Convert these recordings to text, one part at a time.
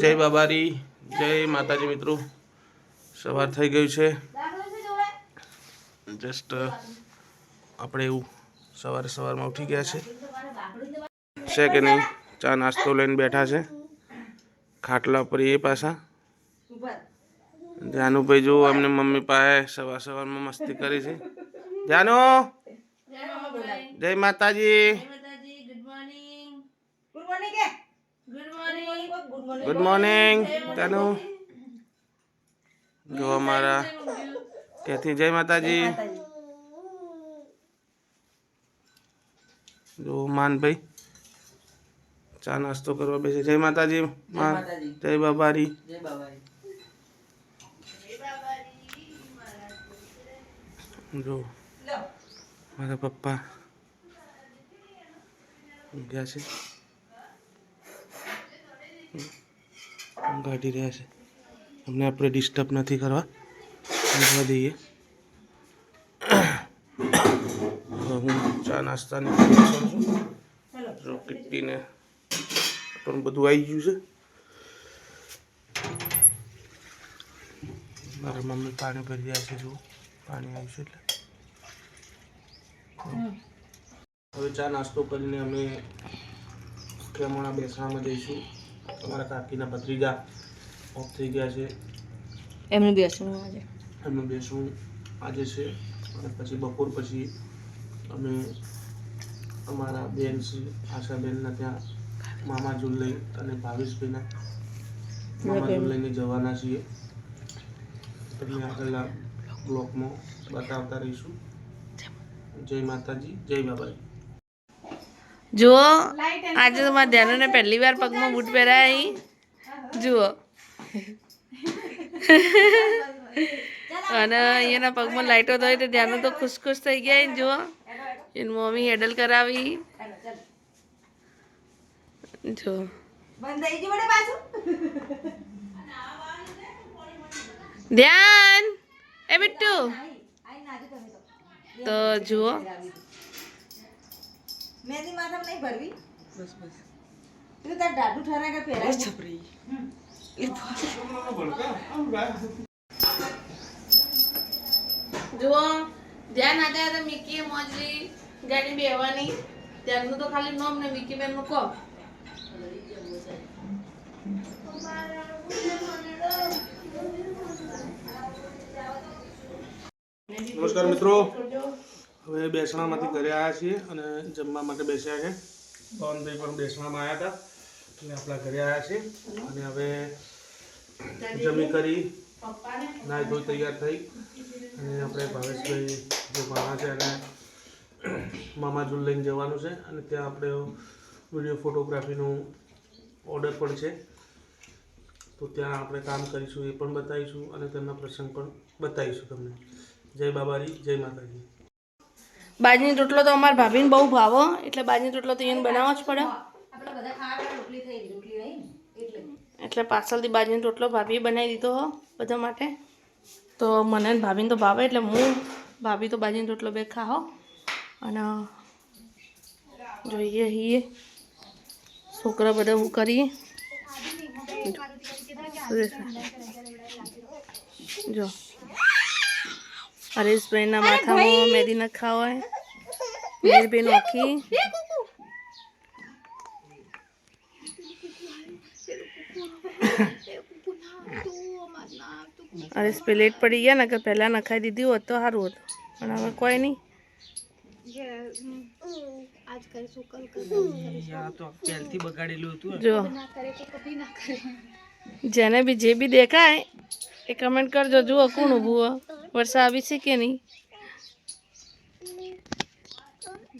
જય બાબારી, જય માતાજી મિત્રો. સવાર થઈ ગયું છે. જસ્ટ આપણે એવું સવારે સવારમાં ઉઠી ગયા છે. છે કે નહીં? ચા નાસ્તો લઈને બેઠા છે. ખાટલા પર એ પાછા. જાનુભાઈ જો અમને મમ્મી પાસે સવાર સવારમાં મસ્તી કરી છે. જાનુ! જય માતાજી! ગુડ મોર્નિંગ જાનુ જો અમારા ત્યાંથી જય માતાજી જો માનભાઈ ચા નાસ્તો કરવા બેસે જય માતાજી માન માતાજી. જય બાબારી જય બાબારી જો મારા પપ્પા ગયા છે કાઢી રહ્યા છે. અમને આપણે ડિસ્ટર્બ નથી કરવા. ઊંઘવા દઈએ. હું ચા નાસ્તાની જો કિટ્ટીને પણ બધું આવી ગયું છે. મારા મમ્મી પાણી ભરી રહ્યા છે જો પાણી આવ્યું છે એટલે. હવે ચા નાસ્તો કરીને અમે ખેમોણા બેસણામાં જઈશું. અમારા કાકીના ભત્રીજા ઓફ થઈ ગયા છે. એમનું બેસણું આજે? એમનું બેસવું આજે છે અને પછી બપોર પછી અમે અમારા બેન છે આશાબેનના ત્યાં મામા જુલ લઈ અને ભાવેશભાઈના મામા જુલ લઈને જવાના છીએ. તમને આગળના બ્લોકમાં બતાવતા રહીશું. જય માતાજી જય બાબાજી. જુઓ આજે તો મારા ધ્યાનોને પહેલી વાર પગમાં બૂટ પહેરાય. જુઓ. અને અહીંયાના પગમાં લાઇટો થઈ તો ધ્યાનો તો ખુશ ખુશ થઈ ગયા જુઓ. એની મમ્મી હેડલ કરાવી. જો ધ્યાન. એ બિટ્ટુ તો જુઓ. મેંદી માથામાં નહીં ભરવી? બસ બસ. તું તાર દાદુ ઠરા કે પહેરા છપરી. જુઓ ધ્યાન આતા તો મિકી મોજરી ગાડી બેવાની ત્યારનું તો ખાલી નોમ ને મિકી બેનનું કહો નમસ્કાર મિત્રો. હવે બેસણામાંથી ઘરે આવ્યા છીએ અને જમવા માટે બેસ્યા છે. પવનભાઈ પણ બેસણામાં આવ્યા હતા. એટલે આપણા ઘરે આવ્યા છે. અને હવે જમી કરી નાહી ધોઈ તૈયાર થઈ. અને આપણે ભાવેશભાઈ જે મામા છે અને મામા જુલ લઈને જવાનું છે. અને ત્યાં આપણે વીડિયો ફોટોગ્રાફીનું ઓર્ડર પણ છે. તો ત્યાં આપણે કામ કરીશું એ પણ બતાવીશું અને તેમના પ્રસંગ પણ બતાવીશું તમને. જય બાબારી જય માતાજી. બાજરીનો રોટલો તો અમારા ભાભીને બહુ ભાવો એટલે બાજરીનો રોટલો તો એને બનાવવો જ પડે. એટલે. પાછળથી બાજરીનો રોટલો ભાભીએ બનાવી દીધો હો બધા માટે. તો મને ભાભીને તો ભાવે એટલે હું ભાભી તો બાજરીનો રોટલો બે ખાઓ અને જોઈએ હીએ છોકરા બધા હું કરીએ. જો. હરેશભાઈના માથામાં મેદી નખા હોય મેરબેન ઓખી અરે સ્પ્લેટ પડી ગયા ને કે પહેલાં નખાઈ દીધી હોત તો સારું હતું પણ હવે કોઈ નહીં તો પહેલથી બગાડેલું હતું જો જેને બી જે બી દેખાય એ કમેન્ટ કરજો જુઓ કોણ ઊભું વર્ષા આવી છે કે નહીં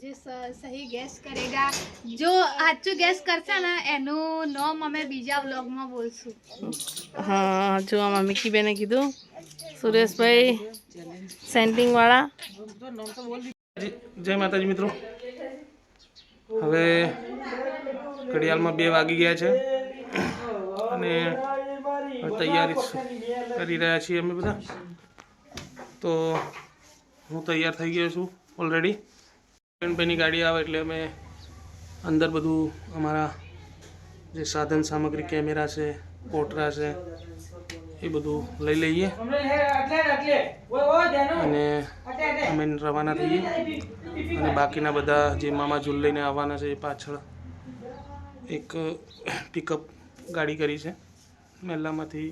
જે સહી ગેસ કરેગા. જો સાચું ગેસ કરશે ને એનું નામ અમે બીજા વ્લોગમાં બોલશું. હા જો આમાં મિકીબેને કીધું. સુરેશભાઈ સેન્ટિંગવાળા. જય માતાજી મિત્રો. હવે ઘડિયાળમાં બે વાગી ગયા છે. અને તૈયારી કરી રહ્યા છીએ અમે બધા. તો હું તૈયાર થઈ ગયો છું ઓલરેડી ભાઈની ગાડી આવે એટલે અમે અંદર બધું અમારા જે સાધન સામગ્રી, કેમેરા છે કોટરા છે, એ બધું લઈ લઈએ. અને અમે રવાના થઈએ. અને બાકીના બધા જે મામા ઝૂલ લઈને આવવાના છે એ પાછળ એક પિકઅપ ગાડી કરી છે. મહેલામાંથી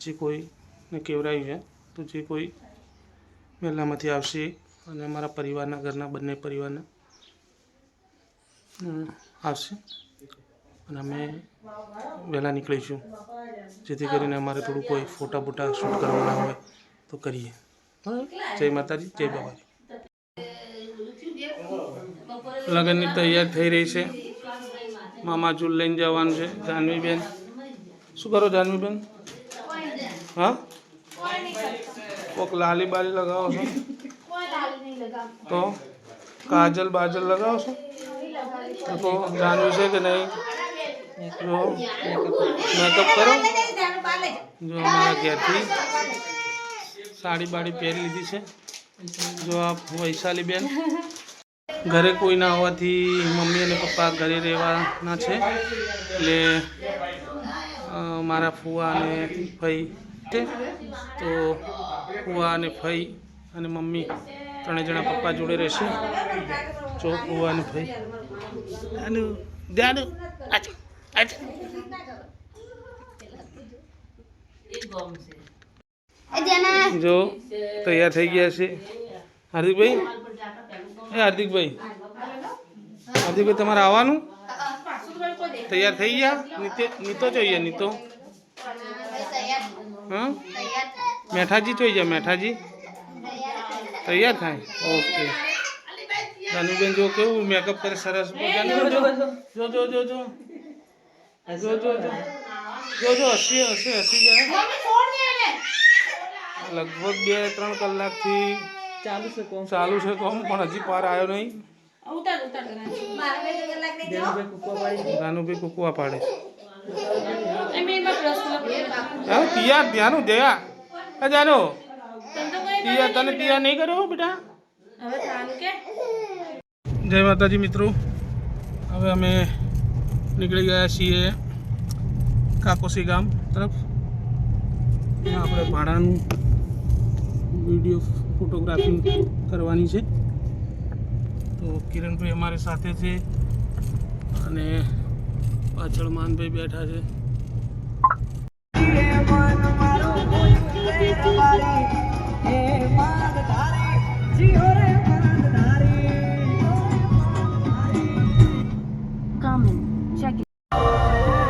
જે કોઈને કેવરાયું છે, તો જે કોઈ મેલામાંથી આવશે અને અમારા પરિવારના, ઘરના બંને પરિવારના આવશે. અને અમે વહેલા નીકળીશું. જેથી કરીને અમારે થોડું કોઈ ફોટા બોટા શૂટ કરવાના હોય તો કરીએ. જય માતાજી, જય બાબાજી. લગ્નની તૈયાર થઈ રહી છે. મામા જુલ લઈને જવાનું છે, જાનવીબેન. શું કરો જાનવીબેન? હા? કોક લાલી બાલી લગાવો છો? તો કાજલ બાજલ લગાવો છો? તો જાણ્યું છે કે નહીં? જો મેકઅપ કરો. જા. અમારા ઘેરથી સાડી બાડી પહેરી લીધી છે. જો આ વૈશાલી બેન ઘરે કોઈ ના હોવાથી મમ્મી અને પપ્પા ઘરે રહેવાના છે. એટલે મારા ફુવા અને છે તો ફુવા અને ફઈ અને મમ્મી ત્રણેય જણા પપ્પા જોડે રહેશે. જો ફુવા અને ફઈ અને ધ્યાન જો તૈયાર થઈ ગયા છે. હાર્દિકભાઈ? એ હાર્દિકભાઈ. હાર્દિકભાઈ, તમારે આવવાનું? તૈયાર થઈ ગયા? નીતો જોઈએ નીતો. હા મેઠાજી જોઈ જાય મેઠાજી. તૈયાર થાય? ઓકે. જાનુબેન જો કેવું મેકઅપ કરે સરસ. જો જો જો જો. જો જો જો જો. જો જો હસી હસી હસી જાય. લગભગ બે ત્રણ કલાકથી ચાલુ છે કોમ. ચાલુ છે કોમ પણ હજી પાર આવ્યો નહીં. રાનુભાઈ કુકવા પાડે. હા તિયા ત્યાંનું જયા. હા જાનો. તિયા તને તિયા નહીં કર્યો બેટા? જય માતાજી મિત્રો. હવે અમે નીકળી ગયા છીએ કાકોસી ગામ તરફ. આપણે ભાડાનું વીડિયો ફોટોગ્રાફી કરવાની છે. તો કિરણભાઈ અમારી સાથે છે અને પાછળ માનભાઈ બેઠા છે.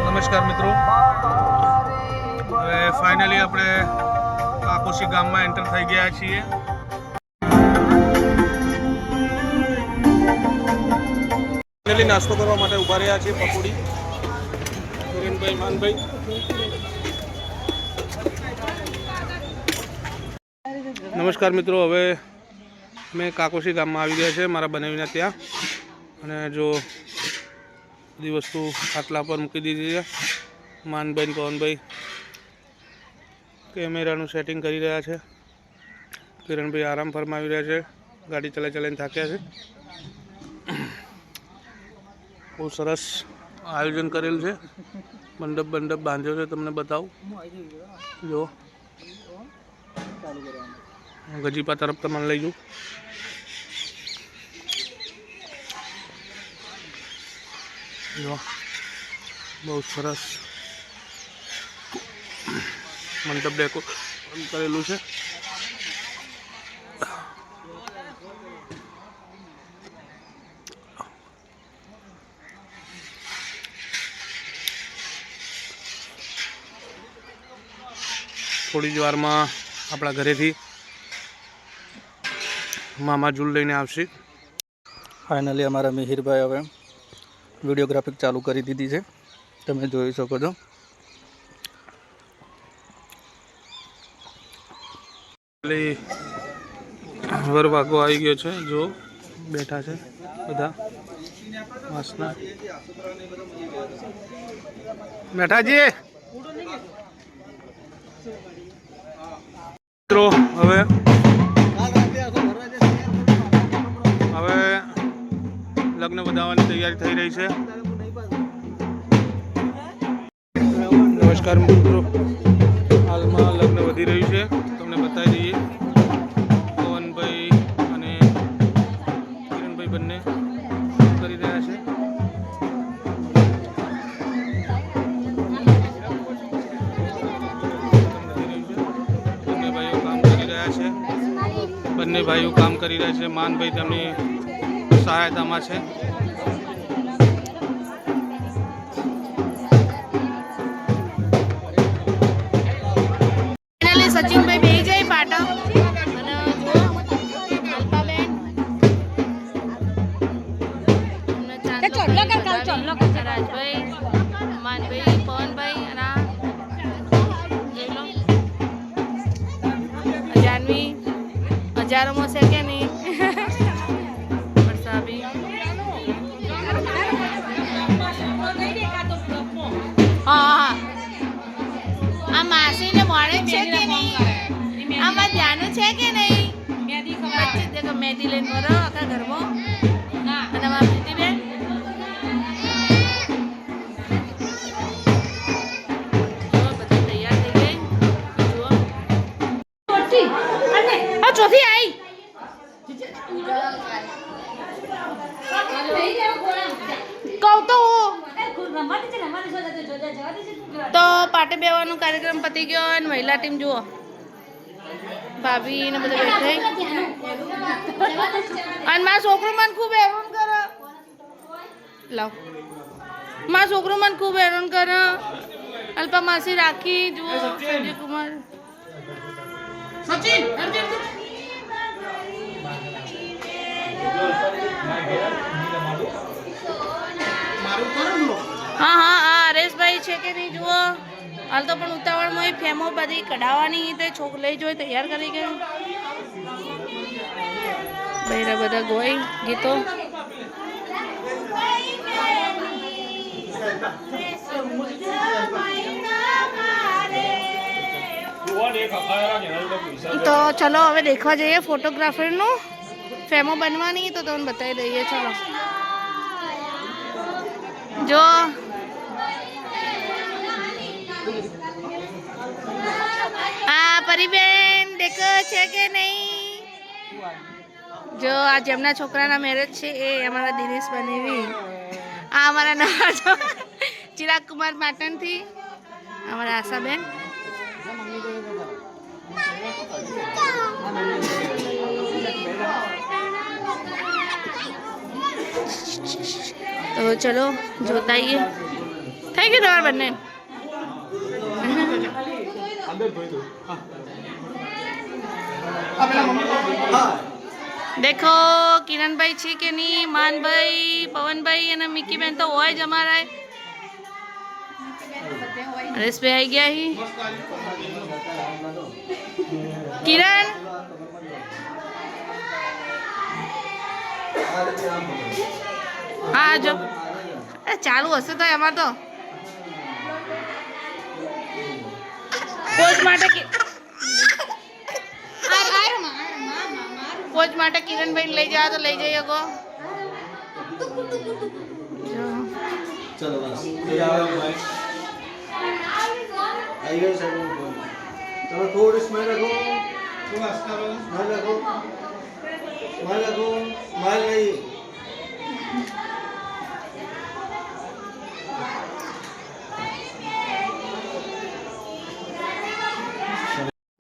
નમસ્કાર મિત્રો. હવે ફાઇનલી આપણે કાકોશી ગામમાં એન્ટર થઈ ગયા છીએ. ફાઇનલી નાસ્તો કરવા માટે ઊભા રહ્યા છીએ પકોડી. કિરણભાઈ, માનભાઈ. નમસ્કાર મિત્રો, હવે મેં કાકોશી ગામમાં આવી ગયા છે, મારા બનાવીને ત્યાં. અને જો બધી વસ્તુ ખાટલા પર મૂકી દીધી છે, માનભાઈ પવનભાઈ. કેમેરાનું સેટિંગ કરી રહ્યા છે. કિરણભાઈ આરામ ફરમાવી રહ્યા છે, ગાડી ચલાઈ ચલાવીને થાક્યા છે. બહુ સરસ આયોજન કરેલું છે. મંડપ મંડપ બાંધ્યો છે, તમને બતાવું. જો. ગજીપા તરફ તમને લઈ જઉં. જો, બહુ સરસ મંડપ ડેકો કરેલું છે. થોડી જ વારમાં આપણા ઘરેથી મામા જુલ લઈને આવશે. ફાઇનલી અમારા મિહિરભાઈ હવે વિડીયોગ્રાફી ચાલુ કરી દીધી છે. તમે જોઈ શકો છો. વરવાગો વર આવી ગયો છે. જો બેઠા છે બધા. વાસના બેઠાજી મિત્રો હવે લગ્ન તૈયારી થઈ રહી છે. નમસ્કાર મિત્રો. હાલમાં લગ્ન વધી રહ્યું છે. તમને બતાવી દઈએ. પવનભાઈ અને કિરણભાઈ બંને કરી રહ્યા છે? બંને ભાઈઓ કામ કરી રહ્યા છે. બંને ભાઈઓ કામ કરી રહ્યા છે. માનભાઈ તેમની સહાયતામાં છે. હજારોમાં છે કે નહીં? હા હા. આ માસીને મળે છે કે નહીં? આમાં ધ્યાન છે કે નહીં? મહેંદી લઈને ભરો આખા ઘરમાં. ચોથી આવી કહું તો તો પાટે બેવાનો કાર્યક્રમ પતી ગયો અને મહિલા ટીમ જુઓ. ભાભી ને બધા બેઠા અને મારા છોકરો મને ખૂબ હેરાન કરે. લાવ. મારા છોકરો મને ખૂબ હેરાન કરે. અલ્પા માસી રાખી, જુઓ, સંજય કુમાર. હા હા હા હરેશભાઈ છે કે નહીં જુઓ. હાલ તો પણ ઉતાવળમાં એ ફેમો બધી કઢાવવાની તે છોક લઈ જોઈ તૈયાર કરી કે બૈરા બધા ગોઈ ગીતો. તો ચલો હવે દેખવા જઈએ ફોટોગ્રાફરનું. ફેમો બનવાની તો તમને બતાવી દઈએ ચલો જો આ પરીબેન દેખો છે કે નહીં જો આ જેમના છોકરાના મેરેજ છે એ અમારા દિનેશ બનેવી આ અમારા નવા છો ચિરાગ કુમાર પાટણથી અમારા આશાબેન તો ચલો જોતા આવીએ થઈ ગયું તમારા બંને દેખો કિરણભાઈ છે કે નહીં માનભાઈ પવનભાઈ અને મિકીબેન તો હોય જ અમારા હરેશભાઈ આવી ગયા હી કિરણ હા જો. એ ચાલુ હશે તો એમાં તો. કોચ માટે કોચ માટે કિરણભાઈ લઈ જવા તો લઈ જઈએ ગો. ચલો બસ. આવી ગયો સર તમે થોડું સ્માઈલ રાખો સ્માઈલ રાખો સ્માઈલ રાખો સ્માઈલ નહીં.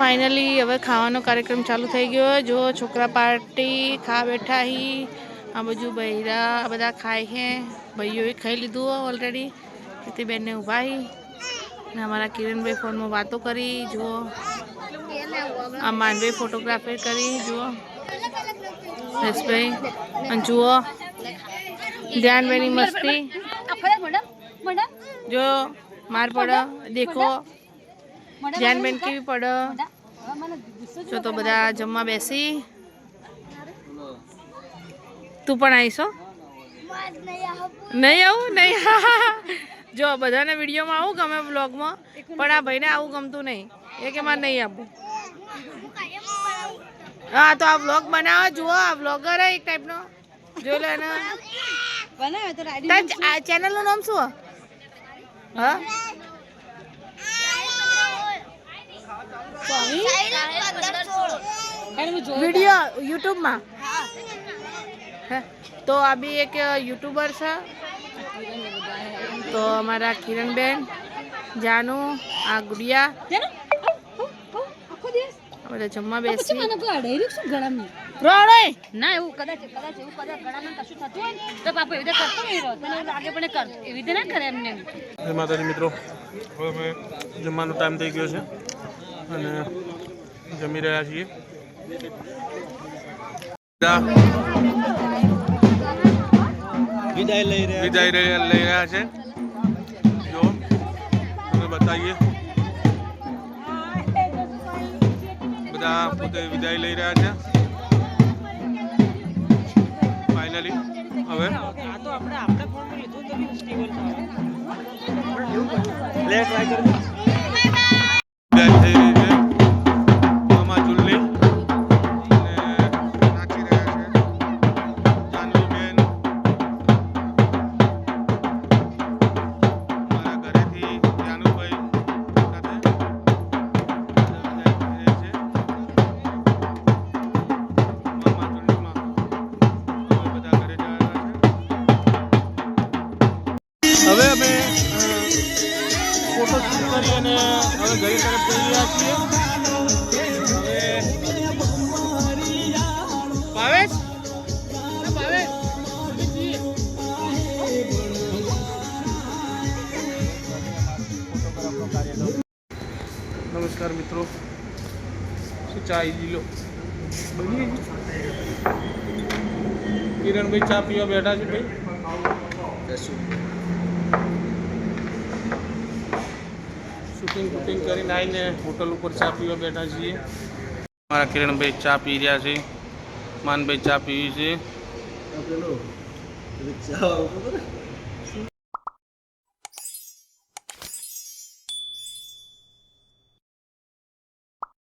ફાઇનલી હવે ખાવાનો કાર્યક્રમ ચાલુ થઈ ગયો. જો છોકરા પાર્ટી ખા બેઠા હી આ બાજુ બૈરા આ બધા ખાય છે ભાઈઓએ ખાઈ લીધું ઓલરેડી તેથી બેનને ઊભા હી. ને અમારા કિરણભાઈ ફોનમાં વાતો કરી જુઓ. આ માનભાઈ ફોટોગ્રાફી કરી જુઓ. હરેશભાઈ અને જુઓ. ધ્યાનભાઈની મસ્તી. જો માર પડે દેખો. ધ્યાનબેન કેવી પડે? જો તો બધા જમવા બેસી. તું પણ આવીશો નહીં આવું? નહીં. જો બધાને વિડીયોમાં આવું ગમે બ્લોગમાં પણ આ ભાઈને આવું ગમતું નહીં. એ કે મારે નહીં આપવું. હા તો આ બ્લોગ બનાવો જુઓ આ બ્લોગર એક ટાઈપનો. જોઈ લો એને. આ ચેનલનું નામ શું? હા? વીડિયો યુટ્યુબમાં? તો આ બી એક યુટ્યુબર છે. તો અમારા કિરણબેન જાનુ આ ગુડિયા. બધા જમવા બેસી. ના એવું કદાચ કદાચ એવું કદાચ ગળામાં મિત્રો હવે અમે જમવાનો ટાઈમ થઈ ગયો છે. અને જમી રહ્યા છીએ. વિદાય લઈ રહ્યા વિદાય લઈ રહ્યા છે. જો તમે બતાવીએ. બધા પોતે વિદાય લઈ રહ્યા છે. ફાઇનલી હવે. વિદાય થઈ નમસ્કાર મિત્રો. શું ચા આવી કિરણભાઈ ચા પીવા બેઠા છે ભાઈ. શૂટિંગ બુટિંગ કરીને આવીને હોટલ ઉપર ચા પીવા બેઠા છીએ. મારા કિરણભાઈ ચા પી રહ્યા છે. માનભાઈ ચા પીવી છે.